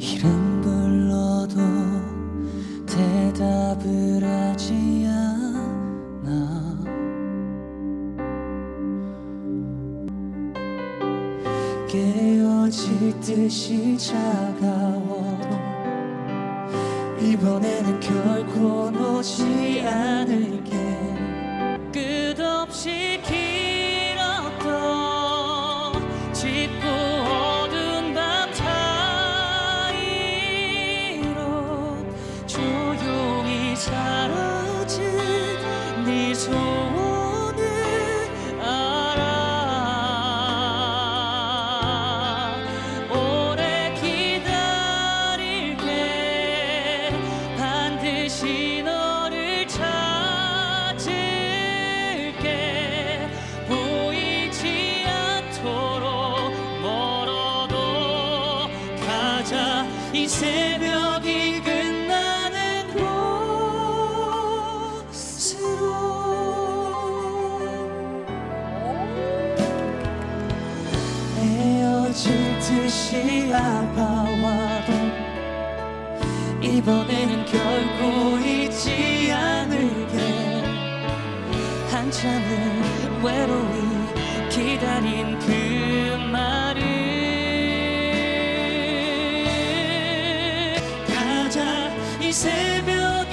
이름 불러도 대답을 하지 않아. 깨어질 듯이 차가워도 이번에는 결코 놓지 않을게. 끝없이 길었던 짙고 네 소원을 알아. 오래 기다릴게. 반드시 너를 찾을게. 보이지 않도록 멀어도 가자. 이 새벽이 헤어질 듯이 아파와도 이번에는 결코 잊지 않을게. 한참을 외로이 기다린 그 말을 가자. 이 새벽